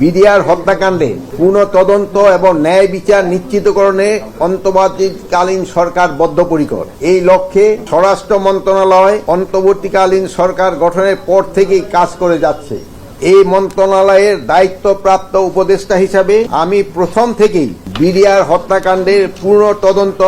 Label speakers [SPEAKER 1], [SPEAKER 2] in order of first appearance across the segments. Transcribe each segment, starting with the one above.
[SPEAKER 1] BDR হত্যাকাণ্ডে পূর্ণ তদন্ত এবং ন্যায় বিচার নিশ্চিতকরণে অন্তর্বর্তীকালীন সরকার বদ্ধপরিকর। এই লক্ষ্যে স্বরাষ্ট্র মন্ত্রণালয় অন্তর্বর্তীকালীন সরকার গঠনের পর থেকেই কাজ করে যাচ্ছে। এই মন্ত্রণালয়ের দায়িত্বপ্রাপ্ত উপদেষ্টা হিসাবে আমি প্রথম থেকেই বিডিআর হত্যাকাণ্ডের পূর্ণ তদন্ত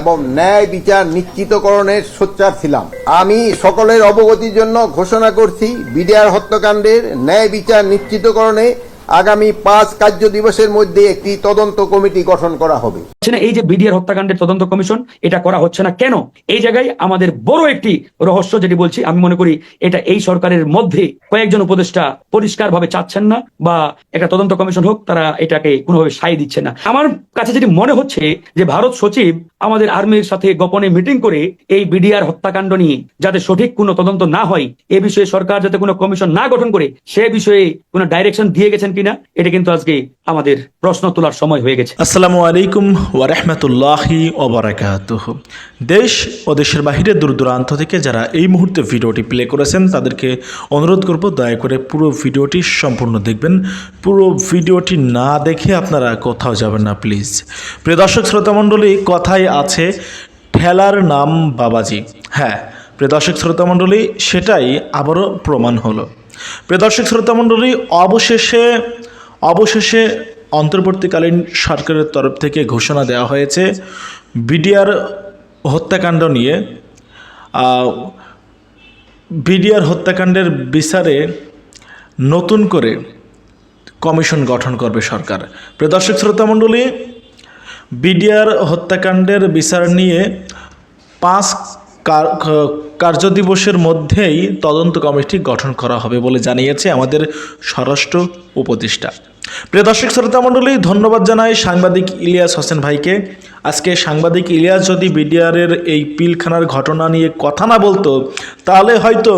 [SPEAKER 1] এবং ন্যায় বিচার নিশ্চিতকরণের সোচ্চার ছিলাম। আমি সকলের অবগতির জন্য ঘোষণা করছি, বিডিআর হত্যাকাণ্ডের ন্যায় বিচার নিশ্চিতকরণে আগামী পাঁচ কার্য দিবসের মধ্যে একটি তদন্ত কমিটি গঠন করা হবে।
[SPEAKER 2] হচ্ছে না এই যে বিডিআর হত্যাকাণ্ডের তদন্ত কমিশন, এটা করা হচ্ছে না। কেন? এই জায়গায় আমাদের বড় একটি রহস্য যেটি বলছি, আমি মনে করি এটা এই সরকারের মধ্যে কয়েকজন উপদেষ্টা পরিষ্কারভাবে চাচ্ছেন না বা একটা তদন্ত কমিশন হোক, তারা এটাকে কোনোভাবে সায় দিচ্ছে না। আমার কাছে যেটি মনে হচ্ছে যে ভারত সচিব আমাদের আর্মির সাথে গোপনে মিটিং করে এই বিডিআর হত্যাকাণ্ড নিয়ে যাতে সঠিক কোনো তদন্ত না হয়, এ বিষয়ে সরকার যাতে কোনো কমিশন না গঠন করে, সে বিষয়ে কোনো ডাইরেকশন দিয়ে গেছেন কিনা, এটা কিন্তু আজকে আমাদের প্রশ্ন তোলার সময় হয়ে গেছে।
[SPEAKER 3] আসসালামু আলাইকুম ওয়ারহমতুল্লাহি ওবরাকাতুহ দেশ ও দেশের বাহিরে দূর দূরান্ত থেকে যারা এই মুহূর্তে ভিডিওটি প্লে করেছেন, তাদেরকে অনুরোধ করব দয়া করে পুরো ভিডিওটি সম্পূর্ণ দেখবেন। পুরো ভিডিওটি না দেখে আপনারা কোথাও যাবেন না, প্লিজ। প্রিয় দর্শক শ্রোতামণ্ডলী কথায় আছে, ঠেলার নাম বাবাজি। হ্যাঁ প্রিয় দর্শক শ্রোতামণ্ডলী সেটাই আবারও প্রমাণ হলো। প্রিয় দর্শক শ্রোতামণ্ডলী অবশেষে অবশেষে অন্তর্বর্তীকালীন সরকারের তরফ থেকে ঘোষণা দেওয়া হয়েছে, বিডিআর হত্যাকাণ্ড নিয়ে। বিডিআর হত্যাকাণ্ডের বিচারে নতুন করে কমিশন গঠন করবে সরকার। প্রিয় দর্শক শ্রোতামণ্ডলী বিডিআর হত্যাকাণ্ডের বিচার নিয়ে পাঁচ কার্যদিবসের মধ্যেই তদন্ত কমিটি গঠন করা হবে বলে জানিয়েছে আমাদের স্বরাষ্ট্র উপদেষ্টা। প্রিয় দর্শক শ্রোতা মণ্ডলী, ধন্যবাদ জানাই সাংবাদিক ইলিয়াস হোসেন ভাইকে। আজকে সাংবাদিক ইলিয়াস যদি বিডিআরের এই পিলখানার ঘটনা নিয়ে কথা না বলতো, তাহলে হয়তো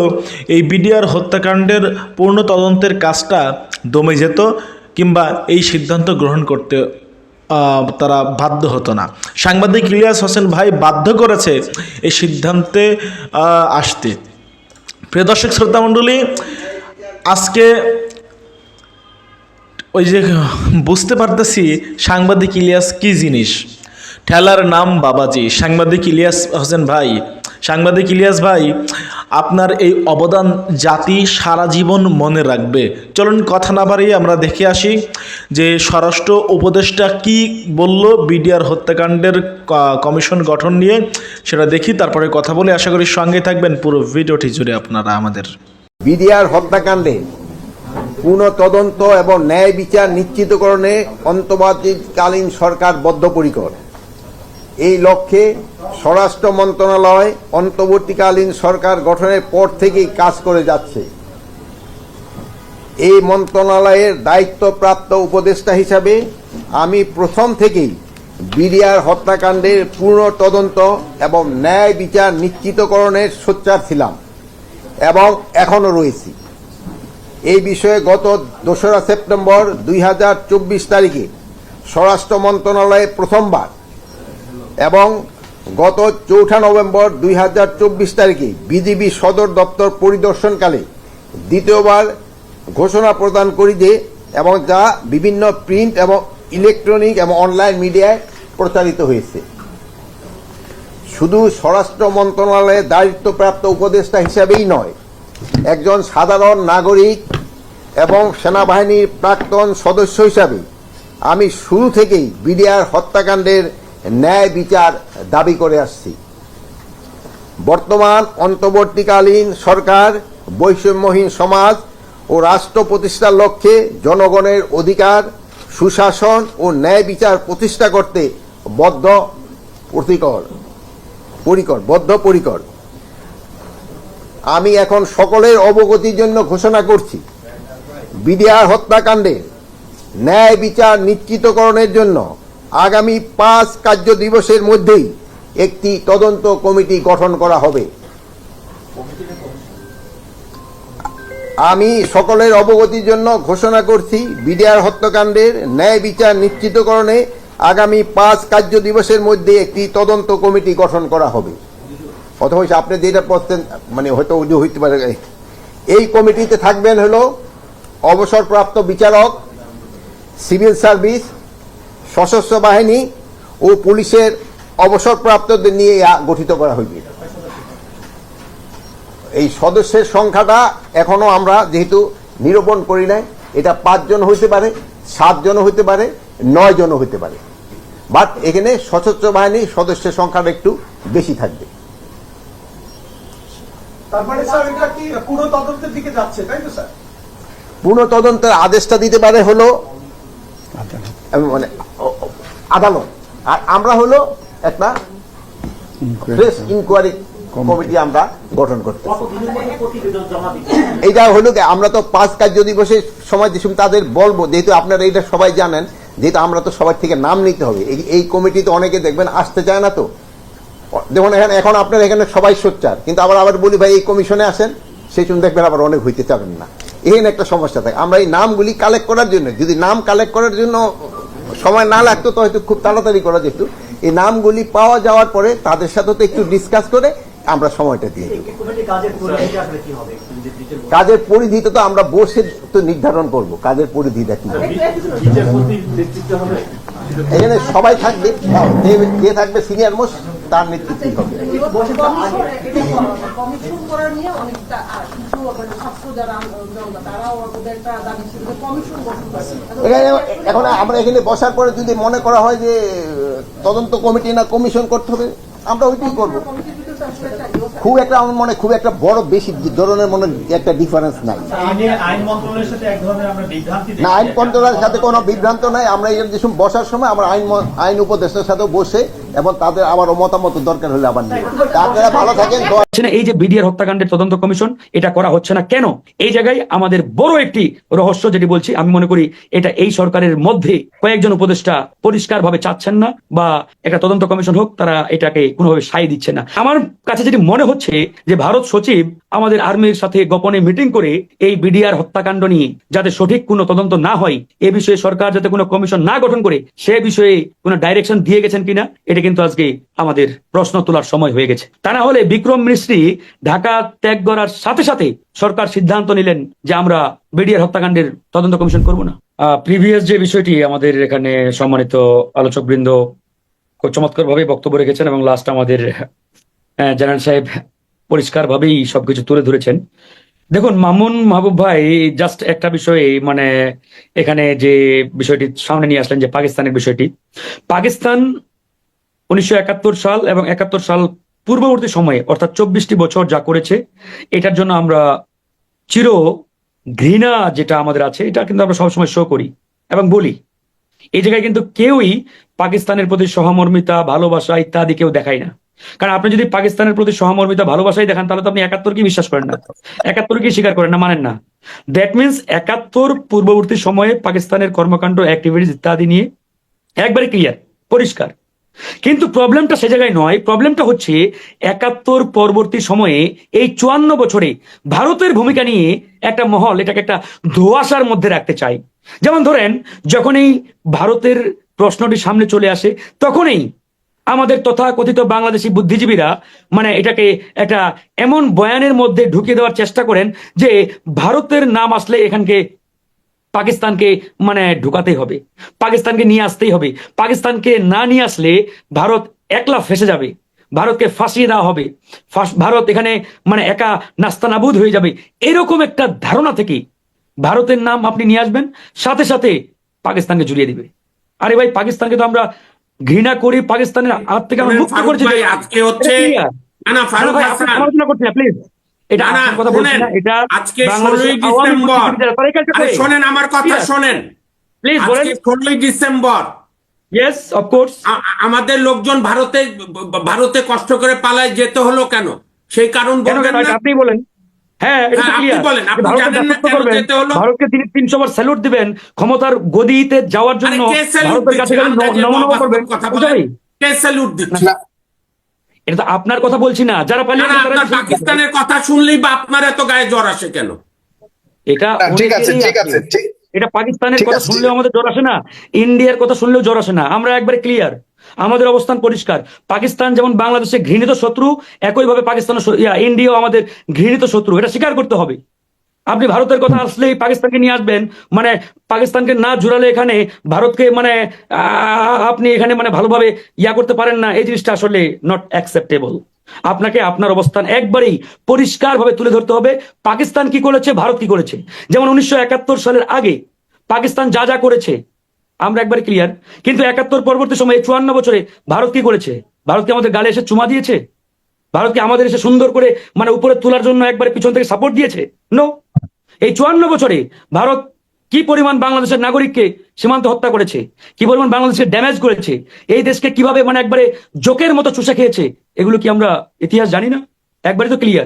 [SPEAKER 3] এই বিডিআর হত্যাকাণ্ডের পূর্ণ তদন্তের কাজটা দমে যেত কিংবা এই সিদ্ধান্ত গ্রহণ করতে তারা বাধ্য হতো না। সাংবাদিক ইলিয়াস হোসেন ভাই বাধ্য করেছে এই সিদ্ধান্তে আসতে। প্রিয় দর্শক শ্রোতামণ্ডলী আজকে ওই যে, বুঝতে পারতেছি সাংবাদিক ইলিয়াস কি জিনিস। ঠেলার নাম বাবাজি। সাংবাদিক ইলিয়াস হোসেন ভাই, সাংবাদিক ইলিয়াস ভাই, আপনার এই অবদান জাতি সারা জীবন মনে রাখবে। চলুন কথা না বাড়িয়ে আমরা দেখে আসি যে স্বরাষ্ট্র উপদেষ্টা কি বলল বিডিআর হত্যাকাণ্ডের কমিশন গঠন নিয়ে। সেটা দেখি, তারপরে কথা বলে। আশা করি সঙ্গে থাকবেন পুরো ভিডিওটি জুড়ে আপনারা আমাদের।
[SPEAKER 1] বিডিআর হত্যাকাণ্ডে পূর্ণ তদন্ত এবং ন্যায় বিচার নিশ্চিতকরণে অন্তর্বর্তীকালীন সরকার বদ্ধপরিকর। এই লক্ষ্যে স্বরাষ্ট্র মন্ত্রণালয় অন্তর্বর্তীকালীন সরকার গঠনের পর থেকেই কাজ করে যাচ্ছে। এই মন্ত্রণালয়ের দায়িত্বপ্রাপ্ত উপদেষ্টা হিসাবে আমি প্রথম থেকেই বিডিআর হত্যাকাণ্ডের পূর্ণ তদন্ত এবং ন্যায় বিচার নিশ্চিতকরণের সোচ্চার ছিলাম এবং এখনও রয়েছি। এই বিষয়ে গত দোসরা সেপ্টেম্বর দুই হাজার চব্বিশ তারিখে স্বরাষ্ট্র মন্ত্রণালয়ে প্রথমবার এবং গত চৌঠা নভেম্বর দুই হাজার চব্বিশ তারিখে বিজিবি সদর দপ্তর পরিদর্শনকালে দ্বিতীয়বার ঘোষণা প্রদান করি যে এবং যা বিভিন্ন প্রিন্ট এবং ইলেকট্রনিক এবং অনলাইন মিডিয়ায় প্রচারিত হয়েছে। শুধু স্বরাষ্ট্র মন্ত্রণালয়ের দায়িত্বপ্রাপ্ত উপদেষ্টা হিসাবেই নয় একজন সাধারণ নাগরিক এবং সেনাবাহিনীর প্রাক্তন সদস্য হিসাবে আমি শুরু থেকেই বিডিআর হত্যাকাণ্ডের ন্যায় বিচার দাবি করে আসছি। বর্তমান অন্তর্বর্তীকালীন সরকার, বৈষম্যহীন সমাজ ও রাষ্ট্র প্রতিষ্ঠার লক্ষ্যে জনগণের অধিকার, সুশাসন ও ন্যায় বিচার প্রতিষ্ঠা করতে বদ্ধ প্রতিকর পরিকর বদ্ধ পরিকর আমি এখন সকলের অবগতির জন্য ঘোষণা করছি। বিডিআর হত্যাকাণ্ডে ন্যায় বিচার নিশ্চিতকরণের জন্য আগামী পাঁচ কার্য দিবসের মধ্যেই একটি তদন্ত কমিটি গঠন করা হবে। আমি সকলের অবগতির জন্য ঘোষণা করছি, বিডিআর হত্যাকাণ্ডের ন্যায় বিচার নিশ্চিতকরণে আগামী পাঁচ কার্য দিবসের মধ্যে একটি তদন্ত কমিটি গঠন করা হবে। অথবা আপনি যেটা পড়তেন মানে হয়তো উজু হইতে পারে। এই কমিটিতে থাকবেন হলো অবসরপ্রাপ্ত বিচারক, সিভিল সার্ভিস, সশস্ত্র বাহিনী ও পুলিশের অবসরপ্রাপ্তদের নিয়ে গঠিত করা হইবে এই সদস্যের সংখ্যাটা এখনও আমরা যেহেতু নিরূপণ করি নাই, এটা পাঁচজন হইতে পারে, সাতজন হইতে পারে নয় জন হইতে পারে। বাট এখানে সশস্ত্র বাহিনীর সদস্যের সংখ্যাটা একটু বেশি থাকবে।
[SPEAKER 4] তারপরে স্যার এটা কি পুরো তদন্তের দিকে যাচ্ছে তাই তো স্যার?
[SPEAKER 1] পূর্ণ তদন্তের আদেশটা দিতে পারে হলো মানে আদালত। আর আমরা হলো একটা প্রেস ইনকোয়ারি কমিটি। আমরা গঠন করতে এইটা হলো কি, আমরা তো পাঁচ কার্য দিবসে সময় দিচ্ছি তাদের বলব যেহেতু আপনারা এটা সবাই জানেন যেহেতু আমরা তো সবার থেকে নাম নিতে হবে। এই- এই কমিটিতে অনেকে দেখবেন আসতে চায় না তো। দেখুন এখানে এখন আপনার এখানে সবাই সোচ্চার। কিন্তু আবার আবার বলি ভাই এই কমিশনে আসেন সেই জন্য দেখবেন আবার অনেক হইতে চাবেন না। এখানে একটা সমস্যা থাকে। আমরা এই নামগুলি কালেক্ট করার জন্য যদি নাম কালেক্ট করার জন্য সময় না লাগতো তো হয়তো খুব তাড়াতাড়ি করা যেত। এই নামগুলি পাওয়া যাওয়ার পরে তাদের সাথে তো একটু ডিসকাস করে আমরা সময়টা দিয়ে দেবো কাজের পরিধি তো আমরা বসে তো নির্ধারণ করব। কাজের পরিধিটা কি হবে। এখানে সবাই থাকবে যে- যে থাকবে সিনিয়র মোস্ট তার নেতৃত্বে হবে। এখানে এখন আমরা এখানে বসার পরে যদি মনে করা হয় যে তদন্ত কমিটি না কমিশন করতে হবে আমরা ওইটাই করব। খুব একটা আমার মনে হয় খুব একটা বড় বেশি ধরনের মনে একটা ডিফারেন্স নাই।
[SPEAKER 5] না আইন মন্ত্রণালয়ের সাথে
[SPEAKER 1] কোনো বিভ্রান্ত নাই। আমরা এই যে বসার সময় আমরা আইন আইন উপদেষ্টার সাথে বসে এবং তাদের আবার মতামত দরকার হলে আবার নেই আপনারা ভালো থাকেন
[SPEAKER 2] হচ্ছে না এই যে বিডিআর হত্যাকাণ্ডের তদন্ত কমিশন, এটা করা হচ্ছে না। কেন? এই জায়গায় আমাদের বড় একটি রহস্য যেটি বলছি, আমি মনে করি এটা এই সরকারের মধ্যে কয়েকজন উপদেষ্টা পরিষ্কারভাবে চাচ্ছেন না বা একটা তদন্ত কমিশন হোক, তারা এটাকে কোনোভাবে সাই দিচ্ছে না। আমার কাছে যেটি মনে হচ্ছে যে ভারত সচিব আমাদের আর্মির সাথে গোপনে মিটিং করে এই বিডিআর হত্যাকাণ্ড নিয়ে যাতে সঠিক কোনো তদন্ত না হয়, এ বিষয়ে সরকার যাতে কোনো কমিশন না গঠন করে, সে বিষয়ে কোনো ডাইরেকশন দিয়ে গেছেন কিনা, এটা কিন্তু আজকে আমাদের প্রশ্ন তোলার সময় হয়ে গেছে। তা না হলে বিক্রম মিস্ত্রি ঢাকা ত্যাগ করার সাথে সাথে সরকার সিদ্ধান্ত নিলেন যে আমরা বিডিআর হত্যাকাণ্ডের তদন্ত কমিশন করব না। প্রিভিয়াস যে বিষয়টি আমাদের এখানে সম্মানিত আলোচক বৃন্দ খুব চমৎকার ভাবে বক্তব্য রেখেছেন এবং লাস্ট আমাদের জেনারেল সাহেব পরিষ্কার ভাবেই সবকিছু তুলে ধরেছেন। দেখুন, মামুন মাহবুব ভাই জাস্ট একটা বিষয়ে মানে এখানে যে বিষয়টি সামনে নিয়ে আসলেন যে পাকিস্তানের বিষয়টি। পাকিস্তান উনিশশো একাত্তর সাল এবং একাত্তর সাল পূর্ববর্তী সময়ে, অর্থাৎ চব্বিশটি বছর যা করেছে, এটার জন্য আমরা চির ঘৃণা যেটা আমাদের আছে, এটা কিন্তু আমরা সবসময় শো করি এবং বলি। এই জায়গায় কিন্তু কেউই পাকিস্তানের প্রতি সহমর্মিতা, ভালোবাসা ইত্যাদি কেউ দেখায় না। কারণ আপনি যদি পাকিস্তানের প্রতি সহমর্মিতা, ভালোবাসাই দেখান, তাহলে তো আপনি একাত্তরকে বিশ্বাস করেন না। একাত্তরকে স্বীকার করেন না, মানেন না। দ্যাট মিনস একাত্তর পূর্ববর্তী সময়ে পাকিস্তানের কর্মকাণ্ড অ্যাক্টিভিটিস ইত্যাদি নিয়ে একবারে ক্লিয়ার পরিষ্কার। কিন্তু প্রবলেমটা সে জায়গায় নয়। প্রবলেমটা হচ্ছে একাত্তর পরবর্তী সময়ে এই চুয়ান্ন বছরে ভারতের ভূমিকা নিয়ে একটা মহল, এটাকে একটা ধোয়াশার মধ্যে রাখতে চাই যেমন ধরেন, যখন এই ভারতের প্রশ্নটি সামনে চলে আসে, তখনই আমাদের তথাকথিত বাংলাদেশি বুদ্ধিজীবীরা মানে এটাকে একটা এমন বয়ানের মধ্যে ঢুকিয়ে দেওয়ার চেষ্টা করেন যে ভারতের নাম আসলে এখানকে পাকিস্তানকে মানে ঢুকাতেই হবে। পাকিস্তানকে নিয়ে আসতেই হবে। পাকিস্তানকে না নিয়ে আসলে ভারত একলা ফেসে যাবে। ভারতকে ফাঁসিয়ে দেওয়া হবে। ভারত এখানে মানে একা নাস্তানাবুদ হয়ে যাবে। এরকম একটা ধারণা থেকে ভারতের নাম আপনি নিয়ে আসবেন সাথে সাথে পাকিস্তানকে জুড়িয়ে দিবে। আরে ভাই পাকিস্তানকে তো আমরা ঘৃণা করি পাকিস্তানের হাত থেকে আমরা মুক্ত করেছি
[SPEAKER 6] আজকে হচ্ছে- না না ফারুক হাসান।
[SPEAKER 2] প্লিজ এটা
[SPEAKER 6] না, না,
[SPEAKER 2] আপনার কথা বলছি না এটা
[SPEAKER 6] আজকে
[SPEAKER 2] বাংলাদেশের
[SPEAKER 6] 16ই
[SPEAKER 2] আওয়ামী
[SPEAKER 6] ডিসেম্বর।
[SPEAKER 2] বুদ্ধিজীবীরা তারা এই কাজটা
[SPEAKER 6] আরে
[SPEAKER 2] করে।
[SPEAKER 6] শোনেন আমার কথা শোনেন।
[SPEAKER 2] প্লিজ বলেন।
[SPEAKER 6] ষোলোই December.
[SPEAKER 2] Yes of course
[SPEAKER 6] uh- uh- আমাদের লোকজন ভারতে ভারতে কষ্ট করে পালায় যেতে হলো কেন? সেই কারণ
[SPEAKER 2] কেন
[SPEAKER 6] বলবেন না?
[SPEAKER 2] আপনি বলেন। হ্যাঁ
[SPEAKER 6] হ্যাঁ,
[SPEAKER 2] ভারতকে তিনি তিনশো বার স্যালুট দিবেন ক্ষমতার গদিতে যাওয়ার জন্য ভারতের কাছে নমনম করবেন।
[SPEAKER 6] কথা কে স্যালুট দিচ্ছে?
[SPEAKER 2] এটা তো আপনার কথা বলছি না যারা পালিয়ে।
[SPEAKER 6] পাকিস্তানের কথা শুনলেই বা আপনার এত গায়ে জ্বর আসে কেন?
[SPEAKER 2] এটা
[SPEAKER 7] ঠিক আছে ঠিক আছে।
[SPEAKER 2] এটা পাকিস্তানের কথা শুনলেও আমাদের জ্বর আসে না ইন্ডিয়ার কথা শুনলেও জ্বর আসে না। আমরা একবারে ক্লিয়ার আমাদের অবস্থান পরিষ্কার। পাকিস্তান যেমন বাংলাদেশে ঘৃণিত শত্রু একইভাবে পাকিস্তানের ইন্ডিয়াও আমাদের ঘৃণিত শত্রু। এটা স্বীকার করতে হবে। আপনি ভারতের কথা আসলেই পাকিস্তানকে নিয়ে আসবেন মানে পাকিস্তানকে না জুড়ালে এখানে ভারতকে মানে আপনি এখানে মানে ভালোভাবে ইয়া করতে পারেন না, এই জিনিসটা আসলে নট অ্যাকসেপ্টেবল আপনাকে আপনার অবস্থান একবারেই পরিষ্কারভাবে তুলে ধরতে হবে, পাকিস্তান কি করেছে, ভারত কি করেছে। যেমন উনিশশো একাত্তর সালের আগে পাকিস্তান যা যা করেছে, আমরা একবার ক্লিয়ার কিন্তু একাত্তর পরবর্তী সময়ে চুয়ান্ন বছরে ভারত কি করেছে? ভারতকে আমাদের গালে এসে চুমা দিয়েছে? ভারতকে আমাদের এসে সুন্দর করে মানে উপরে তোলার জন্য একবারে পিছন থেকে সাপোর্ট দিয়েছে? নো এই চুয়ান্ন বছরে ভারত কি পরিমাণ বাংলাদেশের নাগরিককে সীমান্ত হত্যা করেছে? কি পরিমাণ বাংলাদেশের ড্যামেজ করেছে? এই দেশকে কীভাবে মানে একবারে জোকের মতো চুষে খেয়েছে? এগুলো কি আমরা ইতিহাস জানি না? একবারে তো ক্লিয়ার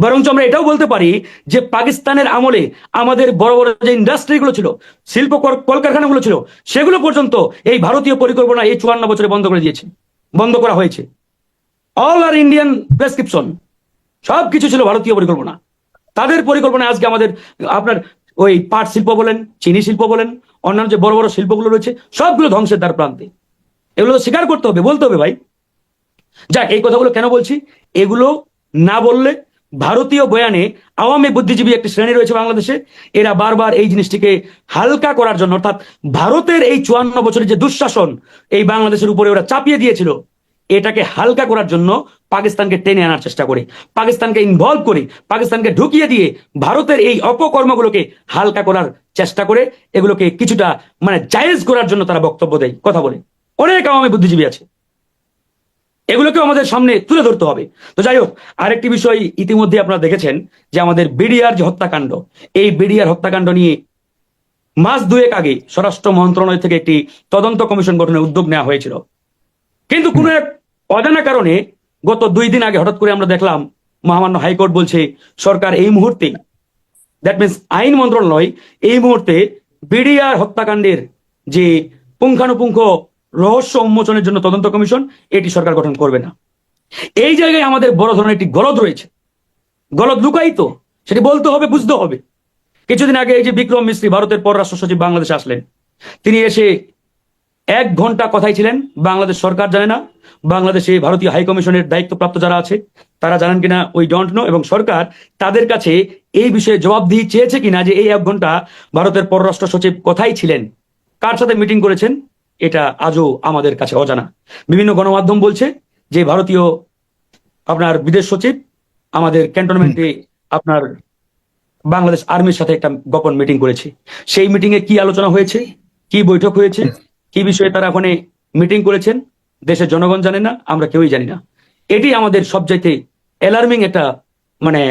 [SPEAKER 2] বরঞ্চ আমরা এটাও বলতে পারি যে পাকিস্তানের আমলে আমাদের বড় বড় যে ইন্ডাস্ট্রিগুলো ছিল, শিল্প কল- কলকারখানাগুলো ছিল, সেগুলো পর্যন্ত এই ভারতীয় পরিকল্পনা এই চুয়ান্ন বছরে বন্ধ করে দিয়েছে। বন্ধ করা হয়েছে। অল আর ইন্ডিয়ান প্রেসক্রিপশন সব কিছু ছিল ভারতীয় পরিকল্পনা। তাদের পরিকল্পনায় আজকে আমাদের, আপনার ওই পাট শিল্প বলেন, চিনি শিল্প বলেন, অন্যান্য যে বড় বড় শিল্পগুলো রয়েছে, সবগুলো ধ্বংসের দ্বার প্রান্তে। এগুলো স্বীকার করতে হবে, বলতে হবে ভাই। যাক, এই কথাগুলো কেন বলছি? এগুলো না বললে ভারতীয় বয়ানে আওয়ামী বুদ্ধিজীবী একটি শ্রেণি রয়েছে বাংলাদেশে, এরা বারবার এই জিনিসটিকে হালকা করার জন্য, অর্থাৎ ভারতের এই চুয়ান্ন বছরের যে দুঃশাসন, এই বাংলাদেশের উপরে ওরা চাপিয়ে দিয়েছিল। এটাকে হালকা করার জন্য পাকিস্তানকে টেনে আনার চেষ্টা করে, পাকিস্তানকে ইনভলভ করে, পাকিস্তানকে ঢুকিয়ে দিয়ে ভারতের এই অপকর্মগুলোকে হালকা করার চেষ্টা করে, এগুলোকে কিছুটা মানে জায়েজ করার জন্য তারা বক্তব্য দেয়, কথা বলে। অনেক আওয়ামী বুদ্ধিজীবী আছে। এগুলোকেও আমাদের সামনে তুলে ধরতে হবে। তো যাই হোক, আরেকটি বিষয় ইতিমধ্যে আপনারা দেখেছেন যে আমাদের বিডিআর যে হত্যাকাণ্ড, এই বিডিআর হত্যাকাণ্ড নিয়ে মাস দুয়েক আগে স্বরাষ্ট্র মন্ত্রণালয় থেকে একটি তদন্ত কমিশন গঠনের উদ্যোগ নেওয়া হয়েছিল। কিন্তু কোনো এক অজানা কারণে গত দুই দিন আগে হঠাৎ করে আমরা দেখলাম মহামান্য হাইকোর্ট বলছে, সরকার এই মুহূর্তে দ্যাট মিনস আইন মন্ত্রণালয় এই মুহূর্তে বিডিআর হত্যাকাণ্ডের যে পুঙ্খানুপুঙ্খ রহস্য উন্মোচনের জন্য তদন্ত কমিশন, এটি সরকার গঠন করবে না। এই জায়গায় আমাদের বড় ধরনের একটি গলদ রয়েছে। গলদ তো সেটি বলতে হবে, বুঝতে হবে। কিছুদিন আগে এই যে বিক্রম মিস্ত্রি, ভারতের পররাষ্ট্র সচিব বাংলাদেশে আসলেন। তিনি এসে এক ঘণ্টা কথাই ছিলেন। বাংলাদেশ সরকার জানে না। বাংলাদেশে ভারতীয় হাইকমিশনের দায়িত্বপ্রাপ্ত যারা আছে, তারা জানেন কিনা ওই ডোন্ট নো এবং সরকার তাদের কাছে এই বিষয়ে জবাবদিহি চেয়েছে কিনা যে এই এক ঘণ্টা ভারতের পররাষ্ট্র সচিব কথাই ছিলেন। কার সাথে মিটিং করেছেন, এটা আজও আমাদের কাছে অজানা। বিভিন্ন গণমাধ্যম বলছে যে ভারতীয় আপনার বিদেশ সচিব, আমাদের ক্যান্টনমেন্টে আপনার বাংলাদেশ আর্মির সাথে একটা গোপন মিটিং করেছে। সেই মিটিং এ কি আলোচনা হয়েছে, কি বৈঠক হয়েছে কি বিষয়ে তারা ওখানে মিটিং করেছেন, দেশের জনগণ জানে না, আমরা কেউই জানি না। এটি আমাদের সবচাইতে অ্যালার্মিং একটা মানে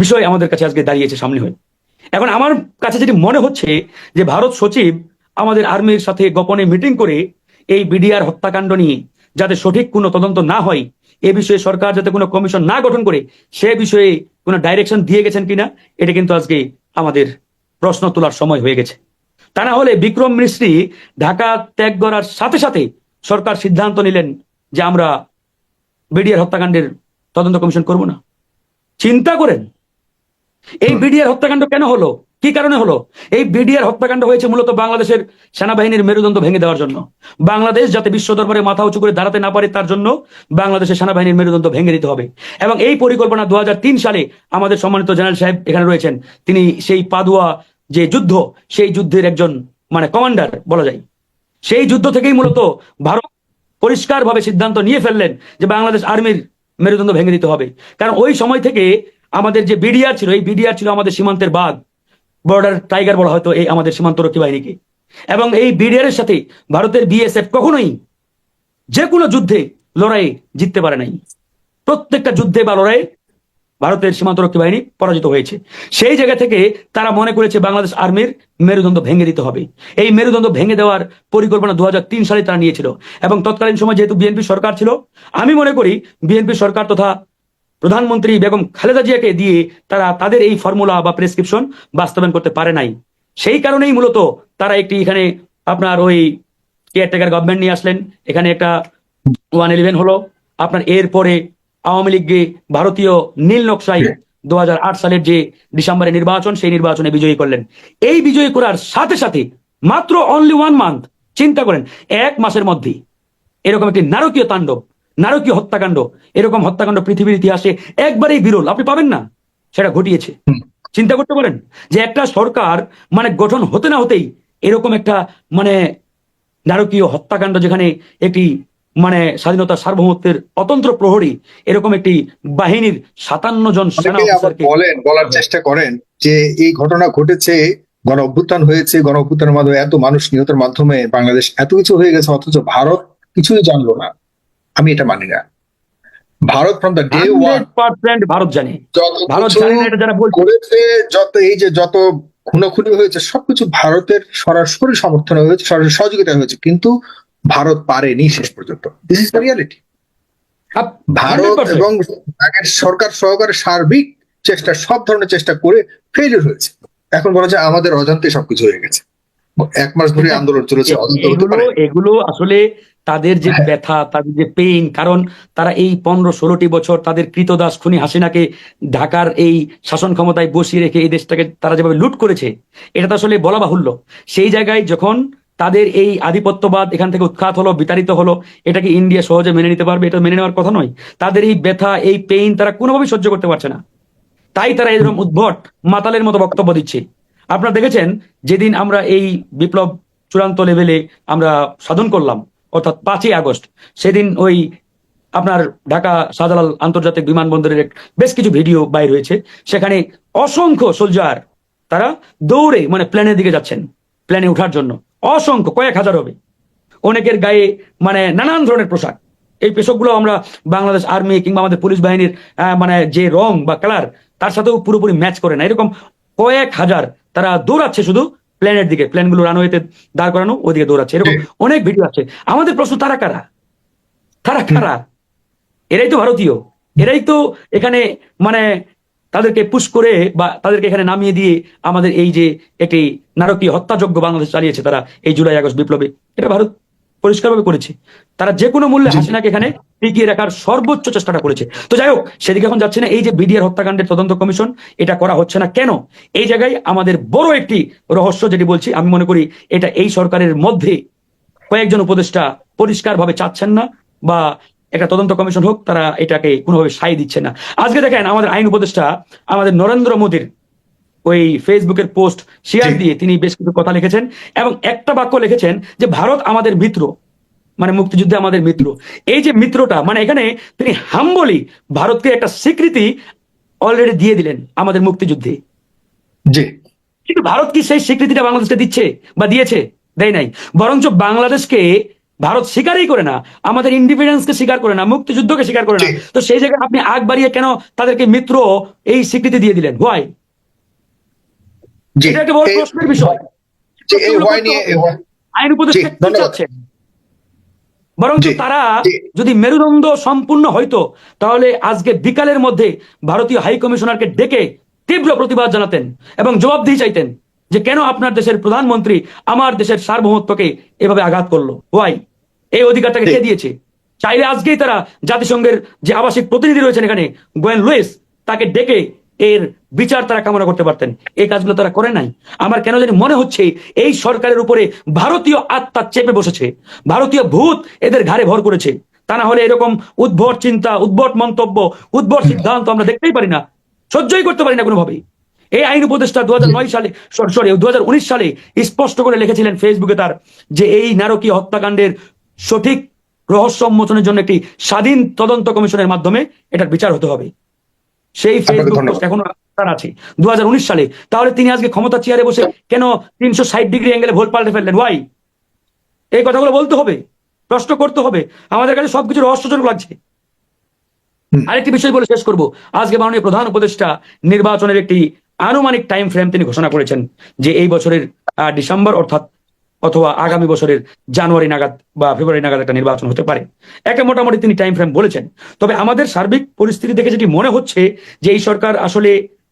[SPEAKER 2] বিষয় আমাদের কাছে আজকে দাঁড়িয়েছে সামনে হয়ে। এখন আমার কাছে যেটি মনে হচ্ছে যে ভারত সচিব আমাদের আর্মির সাথে গোপনে মিটিং করে এই বিডিআর হত্যাকাণ্ড নিয়ে যাতে সঠিক কোনো তদন্ত না হয়, এ বিষয়ে সরকার যাতে কোনো কমিশন না গঠন করে, সে বিষয়ে কোনো ডাইরেকশন দিয়ে গেছেন কিনা, এটা কিন্তু আজকে আমাদের প্রশ্ন তোলার সময় হয়ে গেছে। তা না হলে বিক্রম মিস্ত্রি ঢাকা ত্যাগ করার সাথে সাথে সরকার সিদ্ধান্ত নিলেন যে আমরা বিডিআর হত্যাকাণ্ডের তদন্ত কমিশন করব না। চিন্তা করেন এই বিডিআর হত্যাকাণ্ড কেন হলো? কি কারণে হলো? এই বিডিআর হত্যাকাণ্ড হয়েছে মূলত বাংলাদেশের সেনাবাহিনীর মেরুদণ্ড ভেঙে দেওয়ার জন্য। বাংলাদেশ যাতে বিশ্ব দরবারে মাথা উঁচু করে দাঁড়াতে না পারে তার জন্য বাংলাদেশের সেনাবাহিনীর মেরুদণ্ড ভেঙে দিতে হবে। এবং এই পরিকল্পনা দু হাজার তিন সালে আমাদের সম্মানিত জেনারেল সাহেব এখানে রয়েছেন। তিনি সেই পাদুয়া যে যুদ্ধ, সেই যুদ্ধের একজন মানে কমান্ডার বলা যায়। সেই যুদ্ধ থেকেই মূলত ভারত পরিষ্কারভাবে সিদ্ধান্ত নিয়ে ফেললেন যে বাংলাদেশ আর্মির মেরুদণ্ড ভেঙে দিতে হবে। কারণ ওই সময় থেকে আমাদের যে বিডিআর ছিল, এই বিডিআর ছিল আমাদের সীমান্তের বাঘ বর্ডার টাইগার বলা হয়তো এই আমাদের সীমান্তরক্ষী বাহিনীকে। এবং এই বিডিআর এর সাথে ভারতের বিএসএফ কখনোই যে কোনো যুদ্ধে লড়াইয়ে জিততে পারে নাই। প্রত্যেকটা যুদ্ধে বা লড়াইয়ে ভারতের সীমান্তরক্ষী বাহিনী পরাজিত হয়েছে। সেই জায়গা থেকে তারা মনে করেছে বাংলাদেশ আর্মির মেরুদণ্ড ভেঙে দিতে হবে। এই মেরুদণ্ড ভেঙে দেওয়ার পরিকল্পনা দু হাজার তিন সালে তারা নিয়েছিল এবং তৎকালীন সময় যেহেতু বিএনপি সরকার ছিল, আমি মনে করি বিএনপি সরকার তথা প্রধানমন্ত্রী বেগম খালেদা জিয়াকে দিয়ে তারা তাদের এই ফর্মুলা বা প্রেসক্রিপশন বাস্তবায়ন করতে পারে নাই। সেই কারণেই মূলত তারা একটি এখানে আপনার ওই কেয়ারটেকার গভর্নমেন্ট নিয়ে আসলেন। এখানে একটা ওয়ান ইলেভেন হলো। আপনার এরপরে আওয়ামী লীগকে ভারতীয় নীল নকশাই দুহাজার আট সালের যে ডিসেম্বরে নির্বাচন সেই নির্বাচনে বিজয়ী করলেন। এই বিজয়ী করার সাথে সাথে মাত্র অনলি ওয়ান মান্থ চিন্তা করেন এক মাসের মধ্যেই এরকম একটি নারকীয় তাণ্ডব নারকীয় হত্যাকাণ্ড এরকম হত্যাকাণ্ড পৃথিবীর ইতিহাসে একবারেই বিরল আপনি পাবেন না সেটা ঘটিয়েছে। চিন্তা করতে পারেন যে একটা সরকার মানে গঠন হতে না হতেই এরকম একটা মানে নারকীয় হত্যাকাণ্ড যেখানে একটি মানে স্বাধীনতা সার্বভৌমত্বের অতন্ত্র প্রহরী এরকম একটি বাহিনীর সাতান্ন জন সেনা অফিসারকে
[SPEAKER 7] বলেন বলার চেষ্টা করেন যে এই ঘটনা ঘটেছে গণ অভ্যুত্থান হয়েছে গণ অভ্যুত্থানের মাধ্যমে এত মানুষ নিহতের মাধ্যমে বাংলাদেশ এত কিছু হয়ে গেছে অথচ ভারত কিছুই জানলো না। আমি এটা মানি না। Bharat from the day one
[SPEAKER 2] Bharat জানে। ভারত জানে না এটা যারা বলছে।
[SPEAKER 7] যত এই যে যত খুনোখুনি হয়েছে সবকিছু ভারতের সরাসরি সমর্থনে হয়েছে সরাসরি সহযোগিতা হয়েছে। কিন্তু ভারত পারেনি শেষ পর্যন্ত। দিস ইজ দ্য রিয়ালিটি
[SPEAKER 2] আপ-
[SPEAKER 7] ভারত এবং আগের সরকার সহকারে সার্বিক চেষ্টা সব ধরনের চেষ্টা করে ফেলিওর হয়েছে। এখন বলা যায় আমাদের অজান্তে সবকিছু হয়ে গেছে। এক মাস ধরে আন্দোলন চলেছে
[SPEAKER 2] এগুলো আসলে তাদের যে
[SPEAKER 7] হ্যাঁ।
[SPEAKER 2] ব্যথা তাদের যে পেইন কারণ তারা এই পনেরো ষোলোটি বছর তাদের কৃতদাস খুনি হাসিনাকে ঢাকার এই শাসন ক্ষমতায় বসিয়ে রেখে এই দেশটাকে তারা যেভাবে লুট করেছে এটা তো আসলে বলা বাহুল্য। সেই জায়গায় যখন তাদের এই আধিপত্যবাদ এখান থেকে উৎখাত হলো, বিতাড়িত হলো, এটাকে ইন্ডিয়া সহজে মেনে নিতে পারবে, এটা মেনে নেওয়ার কথা নয়। তাদের এই ব্যথা, এই পেইন তারা কোনোভাবেই সহ্য করতে পারছে না। তাই তারা এরকম উদ্ভট মাতালের মতো বক্তব্য দিচ্ছে। আপনারা দেখেছেন, যেদিন আমরা এই বিপ্লব চূড়ান্ত লেভেলে আমরা সাধন করলাম, অর্থাৎ পাঁচই আগস্ট, সেদিন ওই আপনার ঢাকা শাহজালাল আন্তর্জাতিক বিমানবন্দরের বেশ কিছু ভিডিও বাইর হয়েছে সেখানে অসংখ্য সোলজার তারা দৌড়ে মানে প্লেনের দিকে যাচ্ছেন প্লেনে ওঠার জন্য। অসংখ্য কয়েক হাজার হবে। অনেকের গায়ে মানে নানান ধরনের পোশাক। এই পোশাকগুলো আমরা বাংলাদেশ আর্মি কিংবা আমাদের পুলিশ বাহিনীর মানে যে রং বা কালার তার সাথেও পুরোপুরি ম্যাচ করে না। এরকম কয়েক হাজার তারা দৌড়াচ্ছে শুধু প্ল্যানের দিকে প্লেনগুলো রানওয়েতে দাঁড় করানো ওদিকে দৌড়াচ্ছে। এরকম অনেক ভিডিও আছে। আমাদের প্রশ্ন তারা কারা? তারা কারা? এরাই তো ভারতীয়। এরাই তো এখানে মানে তাদেরকে পুশ করে বা তাদেরকে এখানে নামিয়ে দিয়ে আমাদের এই যে একটি নারকীয় হত্যাযজ্ঞ বাংলাদেশ চালিয়েছে তারা এই জুলাই আগস্ট বিপ্লবে। এটা ভারত পরিষ্কারভাবে করেছে। তারা যে কোনো মূল্যে হাসিনাকে এখানে টিকিয়ে রাখার সর্বোচ্চ চেষ্টাটা করেছে। তো যাই হোক সেদিকে এখন যাচ্ছে না এই যে বিডিআর হত্যাকাণ্ডের তদন্ত কমিশন এটা করা হচ্ছে না। কেন? এই জায়গায় আমাদের বড় একটি রহস্য যেটি বলছি আমি মনে করি এটা এই সরকারের মধ্যে কয়েকজন উপদেষ্টা পরিষ্কারভাবে চাচ্ছেন না বা একটা তদন্ত কমিশন হোক তারা এটাকে কোনোভাবে সাই দিচ্ছে না। আজকে দেখেন আমাদের আইন উপদেষ্টা আমাদের নরেন্দ্র মোদীর ওই ফেসবুকের পোস্ট শেয়ার দিয়ে তিনি বেশ কিছু কথা লিখেছেন এবং একটা বাক্য লিখেছেন যে ভারত আমাদের মিত্র। মানে মুক্তিযুদ্ধে আমাদের মিত্র। এই যে মিত্রটা মানে এখানে তিনি হাম্বলি ভারতকে একটা স্বীকৃতি অলরেডি দিয়ে দিলেন আমাদের মুক্তিযুদ্ধে।
[SPEAKER 7] জি।
[SPEAKER 2] কিন্তু ভারত কি সেই স্বীকৃতিটা বাংলাদেশকে দিচ্ছে বা দিয়েছে? দেয় নাই। বরঞ্চ বাংলাদেশকে ভারত স্বীকারই করে না আমাদের ইন্ডিপেন্ডেন্সকে স্বীকার করে না মুক্তিযুদ্ধকে স্বীকার করে না। তো সেই জায়গায় আপনি আগ বাড়িয়ে কেন তাদেরকে মিত্র এই স্বীকৃতি দিয়ে দিলেন? হোয়াই এটা একটা বড় প্রশ্নের বিষয়। আইন উপদেষ্টা চাচ্ছেন বরঞ্চ তারা যদি মেরুদণ্ড সম্পূর্ণ হইতো তাহলে আজকে বিকালের মধ্যে ভারতীয় হাই কমিশনারকে ডেকে তীব্র প্রতিবাদ জানাতেন এবং জবাবদিহি চাইতেন। যে কেন আপনার দেশের প্রধানমন্ত্রী আমার দেশের সার্বভৌমত্বকে এভাবে আঘাত করল? ওয়াই এই অধিকারটাকে কে? দিয়েছে? চাইলে আজকেই তারা জাতিসংঘের যে আবাসিক প্রতিনিধি রয়েছেন এখানে গোয়েন লুইস তাকে ডেকে এর বিচার তারা কামনা করতে পারতেন। এই কাজগুলো তারা করে নাই। আমার কেন জানি মনে হচ্ছে এই সরকারের উপরে ভারতীয় আত্মা চেপে বসেছে। ভারতীয় ভূত এদের ঘাড়ে ভর করেছে। তা না হলে এরকম উদ্ভট চিন্তা উদ্ভট মন্তব্য উদ্ভট সিদ্ধান্ত আমরা দেখতেই পারি না সহ্যই করতে পারি না কোনোভাবেই। এই আইন উপদেষ্টা দু নয় সালে সরি দুহাজার উনিশ সালে স্পষ্ট করে লিখেছিলেন ফেসবুকে তার যে এই নারকীয় হত্যাকাণ্ডের সঠিক রহস্য উন্মোচনের জন্য একটি স্বাধীন তদন্ত কমিশনের মাধ্যমে এটার বিচার হতে হবে। সেই ফেসবুক। পোস্ট এখনও তার আছে। দু সালে। তাহলে তিনি আজকে ক্ষমতা চেয়ারে বসে কেন তিনশো ষাট ডিগ্রি অ্যাঙ্গেলে ভোট পাল্টে ফেললেন? ওয়াই এই কথাগুলো বলতে হবে প্রশ্ন করতে হবে। আমাদের কাছে সবকিছু রহস্যজনক লাগছে। আরেকটি বিষয় বলে শেষ করব। আজকে মাননীয় প্রধান উপদেষ্টা নির্বাচনের একটি আনুমানিক টাইম ফ্রেম তিনি ঘোষণা করেছেন যে এই বছরের ডিসেম্বর অর্থাৎ অথবা আগামী বছরের জানুয়ারি নাগাদ বা ফেব্রুয়ারি নাগাদ একটা নির্বাচন হতে পারে। একটা মোটামুটি তিনি টাইম ফ্রেম বলেছেন। তবে আমাদের সার্বিক পরিস্থিতি দেখে যেটি মনে হচ্ছে যে এই সরকার আসলে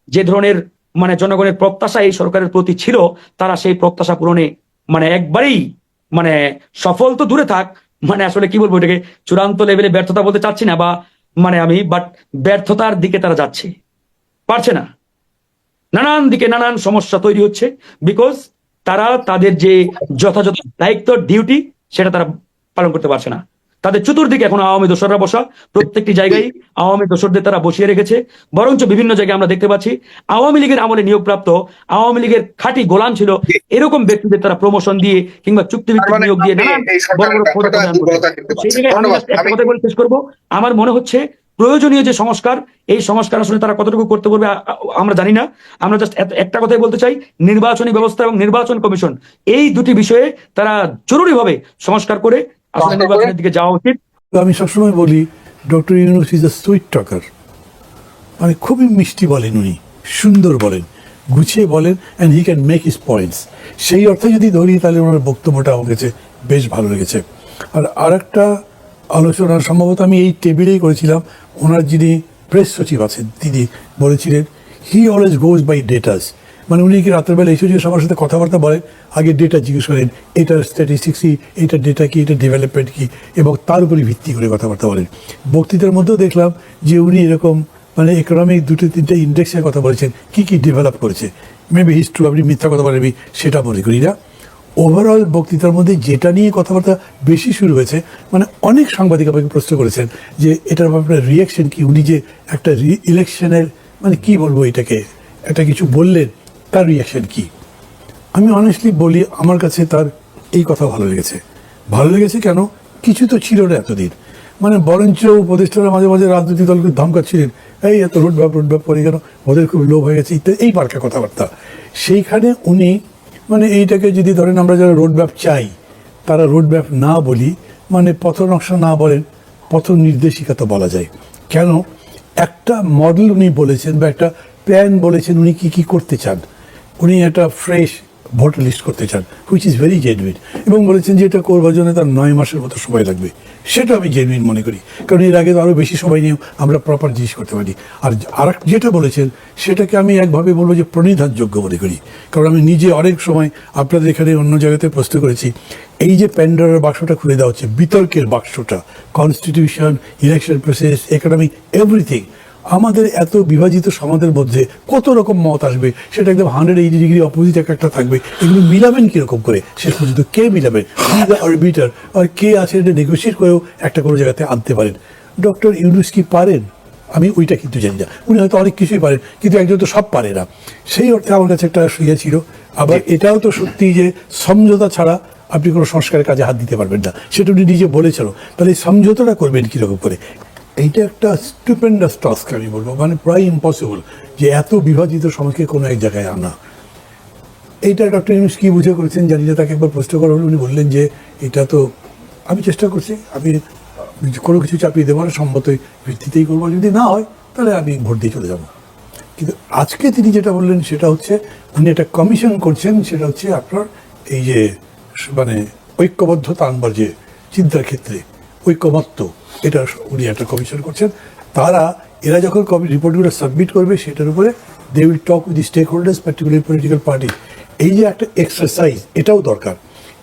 [SPEAKER 2] যে ধরনের মানে জনগণের প্রত্যাশা এই সরকারের প্রতি ছিল, তারা সেই প্রত্যাশা পূরণে মানে একবারেই মানে সফল তো দূরে থাক মানে আসলে কি বলব এটাকে, চূড়ান্ত লেভেলে ব্যর্থতা বলতে চাচ্ছি না বা মানে আমি বাট ব্যর্থতার দিকে তারা যাচ্ছে। পারছে না। নানান দিকে নানান সমস্যা তৈরি হচ্ছে বিকজ তারা তাদের যে যথাযথ দায়িত্ব ডিউটি সেটা তারা পালন করতে পারছে না। তাদের চতুর্দিকে এখন আওয়ামী দোসররা বসা প্রত্যেকটি জায়গায় আওয়ামী দোসরদের তারা বসিয়ে রেখেছে বরঞ্চ বিভিন্ন জায়গায় আমরা দেখতে পাচ্ছি আওয়ামী লীগের আমলে নিয়োগপ্রাপ্ত আওয়ামী লীগের খাঁটি গোলাম ছিল এরকম ব্যক্তিদের তারা প্রমোশন দিয়ে কিংবা চুক্তিভিত্তিক
[SPEAKER 7] তার মানে
[SPEAKER 2] নিয়োগ দিয়ে নানান বড় বড় কথা বলে শেষ করব। আমার মনে হচ্ছে প্রয়োজনীয় যে সংস্কার এই সংস্কার আসলে তারা কতটুকু করতে পারবে আমরা জানি না। আমরা জাস্ট একটা কথাই বলতে চাই নির্বাচনী ব্যবস্থা এবং নির্বাচন কমিশন এই দুটি বিষয়ে তারা জরুরিভাবে সংস্কার করে আসলে
[SPEAKER 7] সংস্কার করে-
[SPEAKER 2] নির্বাচনের দিকে যাওয়া উচিত।
[SPEAKER 8] আমি সবসময় বলি doctor Yunus is a sweet talker মানে খুবই মিষ্টি বলেন উনি সুন্দর বলেন গুছিয়ে বলেন and he can make his points সেই অর্থে যদি ধরি তাহলে ওনার বক্তব্যটা আমার কাছে বেশ ভালো লেগেছে। আর আরেকটা আলোচনা সম্ভবত আমি এই টেবিলেই করেছিলাম। ওনার যিনি প্রেস সচিব আছেন, তিনি বলেছিলেন হি অলওয়েজ গোজ বাই ডেটাস মানে উনি কি রাতের বেলা এসে যে সবার সাথে কথাবার্তা বলেন, আগে ডেটা জিজ্ঞেস করেন, এটার স্ট্যাটিস্টিক্স কি? এটা ডেটা কি? এটা ডেভেলপমেন্ট কি? এবং তার উপরে ভিত্তি করে কথাবার্তা বলেন। বক্তৃতার মধ্যেও দেখলাম যে উনি এরকম মানে ইকোনমিক দুটো তিনটে ইন্ডেক্সের কথা বলেছেন, কি কি ডেভেলপ করেছে। মেবি হিস্ট্রি আপনি মিথ্যা কথা বলেন সেটা মনে করি না। ওভারঅল বক্তৃতার মধ্যে যেটা নিয়ে কথাবার্তা বেশি শুরু হয়েছে মানে অনেক সাংবাদিক আমাকে প্রশ্ন করেছেন যে এটার ব্যাপারে রিয়াকশন কি? উনি যে একটা ইলেকশনের মানে কি বলব এটাকে? একটা কিছু বললেন, তার রিয়াকশন কি? আমি অনেস্টলি বলি, আমার কাছে তার এই কথা ভালো লেগেছে। ভালো লেগেছে কেন? কিছু তো ছিল না এতদিন। মানে বরঞ্চ উপদেষ্টারা মাঝে মাঝে রাজনৈতিক দলকে ধমকাচ্ছিলেন, এই এত রোড ব্যাপ রোড ব্যাপ করে কেন? ওদের খুব লোভ হয়ে গেছে, ইত্যাদি, এই পার্কা কথাবার্তা। সেইখানে উনি মানে এইটাকে যদি ধরেন আমরা যারা রোড ম্যাপ চাই, তারা রোড ম্যাপ না বলি মানে পথ নকশা না বলেন, পথ নির্দেশিকা তো বলা যায়। কেন? একটা মডেল উনি বলেছেন বা একটা প্ল্যান বলেছেন উনি কি কি করতে চান। উনি একটা ফ্রেশ ভোটার লিস্ট করতে চান হুইচ ইজ ভেরি জেনুইন এবং বলেছেন যে এটা করবার জন্য তার নয় মাসের মতো সময় লাগবে। সেটা আমি জেনুইন মনে করি, কারণ এর আগে তো আরও বেশি সময় নিয়ে আমরা প্রপার জিনিস করতে পারি। আর আর যেটা বলেছেন, সেটাকে আমি একভাবে বলব যে প্রণিধানযোগ্য মনে করি। কারণ আমি নিজে অনেক সময় আপনাদের এখানে অন্য জায়গাতে প্রশ্ন করেছি, এই যে প্যান্ডারের বাক্সটা খুলে দেওয়া হচ্ছে, বিতর্কের বাক্সটা constitution election process economy everything আমাদের এত বিভাজিত সমাজের মধ্যে কত রকম মত আসবে? সেটা একদম হান্ড্রেড এইটি ডিগ্রি অপোজিট এক একটা থাকবে। এগুলো মিলাবেন কীরকম করে? শেষ পর্যন্ত কে মিলাবেন অরবিটার আর কে আছে এটা নেগোসিয়েট করেও একটা কোনো জায়গাতে আনতে পারেন। ডক্টর ইউনুস কি পারেন? আমি ওইটা কিন্তু জানি না। উনি হয়তো অনেক কিছুই পারেন কিন্তু একজন তো সব পারে না। সেই অর্থে আমার কাছে একটা সুইয়া ছিল। আবার এটাও তো সত্যি যে সমঝোতা ছাড়া আপনি কোনো সংস্কারের কাজে হাত দিতে পারবেন না। সেটা উনি নিজে বলেছিল তাহলে এই সমঝোতাটা করবেন কীরকম করে? এইটা একটা স্টুপেন্ডাস টাস্ক আমি বলব মানে প্রায় ইম্পসিবল যে এত বিভাজিত সমাজকে কোনো এক জায়গায় আনা। এইটা ডক্টর ইউনুস কী বুঝে করেছেন জানি না, তাকে একবার প্রশ্ন করা হলো, উনি বললেন যে এটা তো আমি চেষ্টা করছি, আমি কোনো কিছু চাপিয়ে দেবো না, সম্মতই ভিত্তিতেই করব যদি না হয়, তাহলে আমি ভোট দিয়ে চলে যাব। কিন্তু আজকে তিনি যেটা বললেন সেটা হচ্ছে, উনি একটা কমিশন করছেন, সেটা হচ্ছে আপনার এই যে মানে ঐক্যবদ্ধতা আনবার যে চিন্তার ক্ষেত্রে। ঐক্যমত্য, এটা উনি একটা কমিশন করছেন। তারা, এরা যখন রিপোর্টগুলো সাবমিট করবে, সেটার উপরে they will talk with stakeholders particular political party এই যে একটা এক্সারসাইজ এটাও দরকার।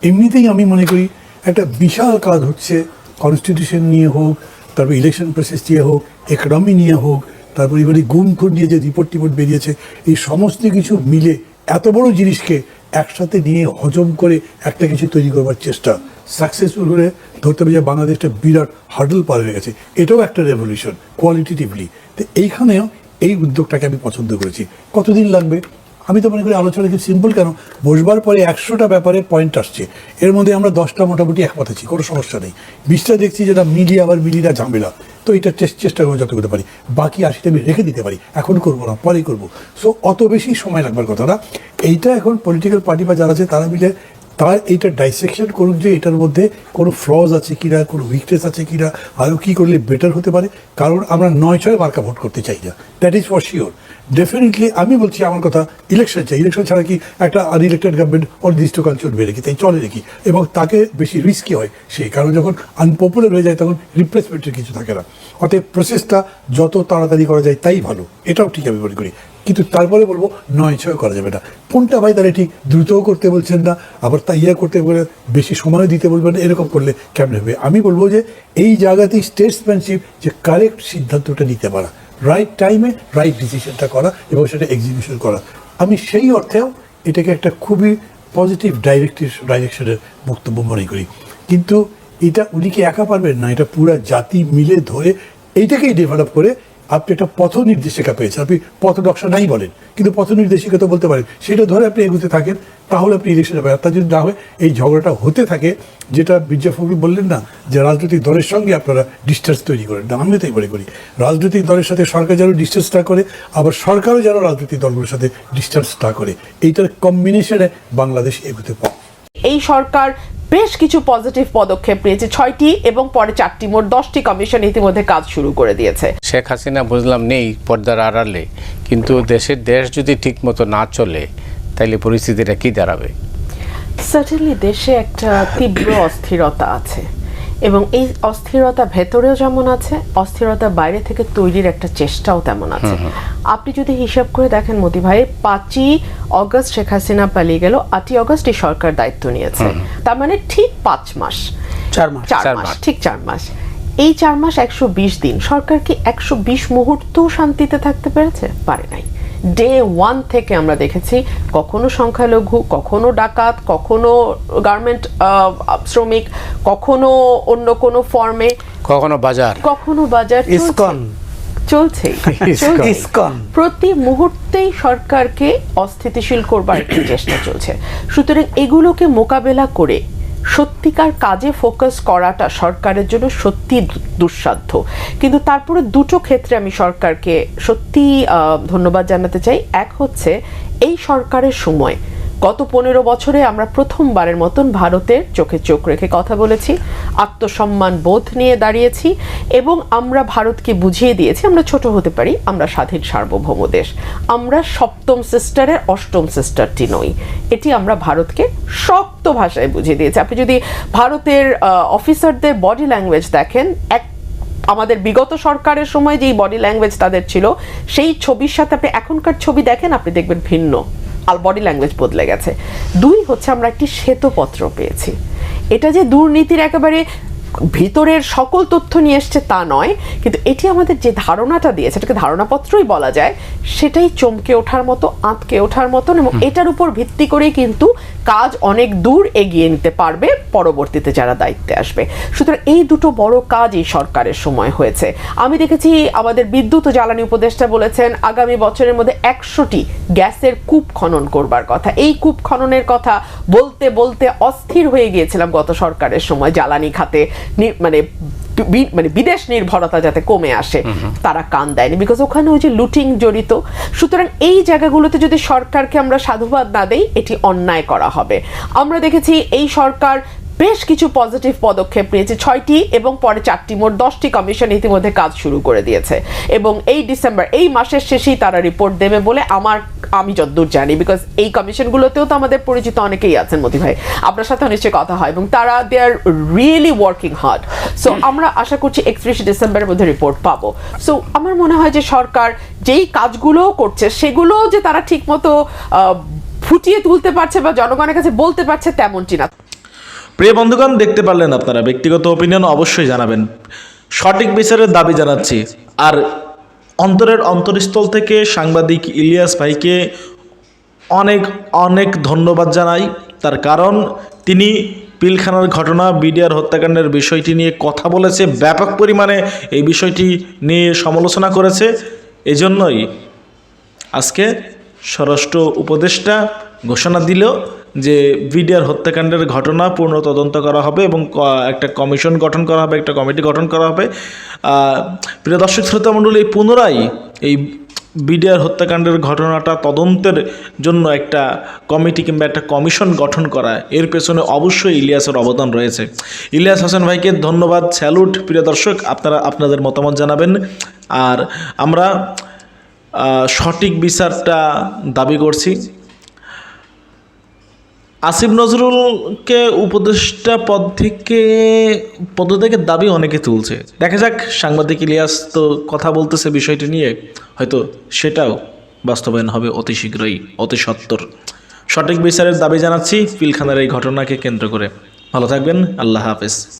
[SPEAKER 8] এমনিতেই আমি মনে করি, একটা বিশাল কাজ হচ্ছে কনস্টিটিউশন নিয়ে হোক, তারপর ইলেকশন প্রসেস নিয়ে হোক ইকোনমি নিয়ে হোক, তারপর এবারে গুম খুন নিয়ে যে রিপোর্ট টিপোর্ট বেরিয়েছে, এই সমস্ত কিছু মিলে এত বড় জিনিসকে একসাথে নিয়ে হজম করে একটা কিছু তৈরি করবার চেষ্টা। সাকসেসফুল হলে ধরতে হবে যে বাংলাদেশটা বিরাট হার্ডল পার হয়ে গেছে। এটাও একটা রেভলিউশন কোয়ালিটিটিভলি তো এইখানেও এই উদ্যোগটাকে আমি পছন্দ করেছি। কতদিন লাগবে? আমি তো মনে করি আলোচনা কি সিম্পল কেন? বসবার পরে একশোটা ব্যাপারে পয়েন্ট আসছে। এর মধ্যে আমরা দশটা মোটামুটি একমত আছি, কোনো সমস্যা নেই। বিশটা দেখছি যেটা মিলিয়ে আবার মিলিয়ে না ঝামেলা। তো এটা চেষ্টা করব যত করতে পারি। বাকি আশিটা আমি রেখে দিতে পারি। এখন করব না পরে করব। সো অত বেশি সময় লাগবার কথা না। এইটা এখন পলিটিক্যাল পার্টি বা যারা আছে, তারা মিলে তার এইটা ডাইসেকশন করুক যে এটার মধ্যে কোনো ফ্লজ আছে কিনা, কোনো উইকনেস আছে কিনা আরও কী করলে বেটার হতে পারে, কারণ আমরা নয় ছয় মার্কা ভোট করতে চাই না। That is for sure definitely আমি বলছি আমার কথা ইলেকশন চাই। ইলেকশন ছাড়া কি একটা আনইলেক্টেড গভর্নমেন্ট অনির্দিষ্টকাল চলবে নাকি তাই চলে নাকি? এবং তাকে বেশি রিস্কি হয় সেই কারণ যখন আনপপুলার হয়ে যায়, তখন রিপ্লেসমেন্টের কিছু থাকে না। অতএব প্রসেসটা যত তাড়াতাড়ি করা যায়, তাই ভালো। এটাও ঠিক আমি মনে করি। কিন্তু তারপরে বলব, নয় ছয় করা যাবে না। কোনটা ভাই তাহলে ঠিক? দ্রুতও করতে বলছেন না, আবার তা ইয়ে করতে বলে বেশি সময় দিতে বলবেন এরকম করলে কেমন হবে? আমি বলব যে এই জায়গাতেই স্টেটসম্যানশিপ যে কারেক্ট সিদ্ধান্তটা নিতে পারা রাইট টাইমে রাইট ডিসিশনটা করা এবং সেটা এক্সিকিউশন করা। আমি সেই অর্থেও এটাকে একটা খুবই পজিটিভ ডাইরেক্টিভ ডাইরেকশনের বক্তব্য মনে করি। কিন্তু এটা উনি কি একা পারবেন না? এটা পুরা জাতি মিলে ধরে এইটাকেই ডেভেলপ করে আপনি একটা পথ নির্দেশিকা পেয়েছেন। আপনি পথ নকশা নাই বলেন, কিন্তু পথ নির্দেশিকা তো বলতে পারেন। সেটা ধরে আপনি এগোতে থাকেন, তাহলে আপনি ইলেকশনে পাবেন। তা যদি না হয়, এই ঝগড়াটা হতে থাকে, যেটা মির্জা বললেন না, যে রাজনৈতিক দলের সঙ্গে আপনারা ডিস্টেন্স তৈরি করেন। না আমিও তাই মনে করি। রাজনৈতিক দলের সাথে সরকার যেন ডিস্টেন্স না করে, আবার সরকারও যেন রাজনৈতিক দলগুলোর সাথে ডিস্টেন্স না করে। এইটার কম্বিনেশনে বাংলাদেশ এগোতে পারে।
[SPEAKER 9] এই সরকার বেশ কিছু পজিটিভ পদক্ষেপ নিয়েছে ছয়টি এবং পরে চারটি মোট দশটি কমিশন ইতিমধ্যে কাজ শুরু করে দিয়েছে।
[SPEAKER 10] শেখ হাসিনা বুঝলাম নেই পর্দার আড়ালে কিন্তু দেশের দেশ যদি ঠিক মতো না চলে তাহলে পরিস্থিতিটা কি দাঁড়াবে?
[SPEAKER 9] সার্টেনলি দেশে একটা তীব্র অস্থিরতা আছে। এবং এই অস্থিরতা ভেতরেও যেমন আছে অস্থিরতা বাইরে থেকে তৈরির একটা চেষ্টাও তেমন আছে। আপনি যদি হিসাব করে দেখেন মোদি ভাই পাঁচই অগস্ট শেখ হাসিনা পালিয়ে গেল আটই অগস্ট এই সরকার দায়িত্ব নিয়েছে। তার মানে ঠিক পাঁচ মাস।
[SPEAKER 5] চার মাস।
[SPEAKER 9] চার মাস। ঠিক চার মাস। এই চার মাস একশো বিশ দিন সরকার কি একশো বিশ মুহূর্ত শান্তিতে থাকতে পেরেছে? পারে নাই। ডে ওয়ান থেকে আমরা দেখেছি কখনো সংখ্যালঘু কখনো ডাকাত কখনো গার্মেন্ট শ্রমিক কখনো অন্য কোনো ফর্মে
[SPEAKER 10] কখনো বাজার
[SPEAKER 9] কখনো বাজার চলছে।
[SPEAKER 5] ইসকন।
[SPEAKER 9] চলছে। প্রতি মুহূর্তেই সরকারকে অস্থিতিশীল করবার একটি চেষ্টা চলছে সুতরাং এগুলোকে মোকাবেলা করে সত্যিকার কাজে ফোকাস করাটা সরকারের জন্য সত্যি দুঃসাধ্য। কিন্তু তারপরে দুটো ক্ষেত্রে আমি সরকারকে সত্যি ধন্যবাদ জানাতে চাই। এক হচ্ছে, এই সরকারের সময় গত পনেরো বছরে আমরা প্রথমবারের মতন ভারতের চোখে চোখ রেখে কথা বলেছি, আত্মসম্মান বোধ নিয়ে দাঁড়িয়েছি এবং আমরা ভারতকে বুঝিয়ে দিয়েছি আমরা ছোট হতে পারি, আমরা স্বাধীন সার্বভৌম দেশ। আমরা সপ্তম সিস্টারের অষ্টম সিস্টারটি নই, এটি আমরা ভারতকে শক্ত ভাষায় বুঝিয়ে দিয়েছি। আপনি যদি ভারতের অফিসারদের বডি ল্যাঙ্গুয়েজ দেখেন, এক, আমাদের বিগত সরকারের সময় যেই বডি ল্যাঙ্গুয়েজ তাদের ছিল, সেই ছবির সাথে আপনি এখনকার ছবি দেখেন, আপনি দেখবেন ভিন্ন। আর বডি ল্যাঙ্গুয়েজ বদলে গেছে। দুই হচ্ছে আমরা একটি শ্বেতপত্র পেয়েছি। এটা যে দুর্নীতির একেবারে ভিতরের সকল তথ্য নিয়ে এসছে তা নয় কিন্তু এটি আমাদের যে ধারণাটা দিয়েছে এটাকে ধারণাপত্রই বলা যায় সেটাই চমকে ওঠার মতো আঁতকে ওঠার মতন এবং এটার উপর ভিত্তি করেই কিন্তু কাজ অনেক দূর এগিয়ে নিতে পারবে পরবর্তীতে যারা দায়িত্বে আসবে। সুতরাং এই দুটো বড় কাজ এই সরকারের সময় হয়েছে। আমি দেখেছি আমাদের বিদ্যুৎ ও জ্বালানি উপদেষ্টা বলেছেন আগামী বছরের মধ্যে একশোটি গ্যাসের কূপ খনন করবার কথা। এই কূপ খননের কথা বলতে বলতে অস্থির হয়ে গিয়েছিলাম গত সরকারের সময় জ্বালানি খাতে। মানে মানে বিদেশ নির্ভরতা যাতে কমে আসে তারা কান দেয়নি। বিকজ ওখানে ওই যে লুটিং জড়িত সুতরাং এই জায়গাগুলোতে যদি সরকারকে আমরা সাধুবাদ না দেই এটি অন্যায় করা হবে। আমরা দেখেছি এই সরকার বেশ কিছু পজিটিভ পদক্ষেপ নিয়েছে। ছয়টি এবং পরে চারটি, মোট দশটি কমিশন ইতিমধ্যে কাজ শুরু করে দিয়েছে। এবং এই ডিসেম্বর, এই মাসের শেষেই তারা রিপোর্ট দেবে বলে আমার, আমি যতদূর জানি। বিকজ এই কমিশনগুলোতেও তো আমাদের পরিচিত অনেকেই আছেন মতি ভাই। আপনার সাথে নিশ্চয়ই কথা হয় এবং তারা they are really working hard so আমরা আশা করছি একত্রিশে ডিসেম্বরের মধ্যে রিপোর্ট পাবো। সো আমার মনে হয় যে সরকার যেই কাজগুলো করছে সেগুলো যে তারা ঠিকমতো ফুটিয়ে তুলতে পারছে বা জনগণের কাছে বলতে পারছে, তেমনটি না।
[SPEAKER 3] প্রিয় বন্ধুগণ, দেখতে পারলেন আপনারা, ব্যক্তিগত অপিনিয়ন অবশ্যই জানাবেন। সঠিক বিচারের দাবি জানাচ্ছি। আর অন্তরের অন্তরস্থল থেকে সাংবাদিক ইলিয়াস ভাইকে অনেক অনেক ধন্যবাদ জানাই। তার কারণ, তিনি পিলখানার ঘটনা, বিডিআর হত্যাকাণ্ডের বিষয়টি নিয়ে কথা বলেছে, ব্যাপক পরিমাণে এই বিষয়টি নিয়ে সমালোচনা করেছে। এজন্যই আজকে স্বরাষ্ট্র উপদেষ্টা ঘোষণা দিল। যে বিডিআর হত্যাকাণ্ডের ঘটনা পূর্ণ তদন্ত করা হবে এবং একটা কমিশন গঠন করা হবে, একটা কমিটি গঠন করা হবে। প্রিয় দর্শক শ্রোতা মণ্ডলী পুনরায় এই বিডিআর হত্যাকাণ্ডের ঘটনাটা তদন্তের জন্য একটা কমিটি কিংবা একটা কমিশন গঠন করা, এর পেছনে অবশ্যই ইলিয়াসের অবদান রয়েছে। ইলিয়াস হাসান ভাইকে ধন্যবাদ, স্যালুট। প্রিয় দর্শক, আপনারা আপনাদের মতামত জানাবেন। আর আমরা সঠিক বিচারটা দাবি করছি। আসিফ নজরুলকে উপদেষ্টা পদ থেকে পদ থেকে দাবি অনেকে তুলছে। দেখা যাক, সাংবাদিক ইলিয়াস তো কথা বলতেছে বিষয়টি নিয়ে। হয়তো সেটাও বাস্তবায়ন হবে অতি শীঘ্রই, অতি সত্তর। সঠিক বিচারের দাবি জানাচ্ছি, পিলখানার এই ঘটনাকে কেন্দ্র করে। ভালো থাকবেন, আল্লাহ হাফেজ।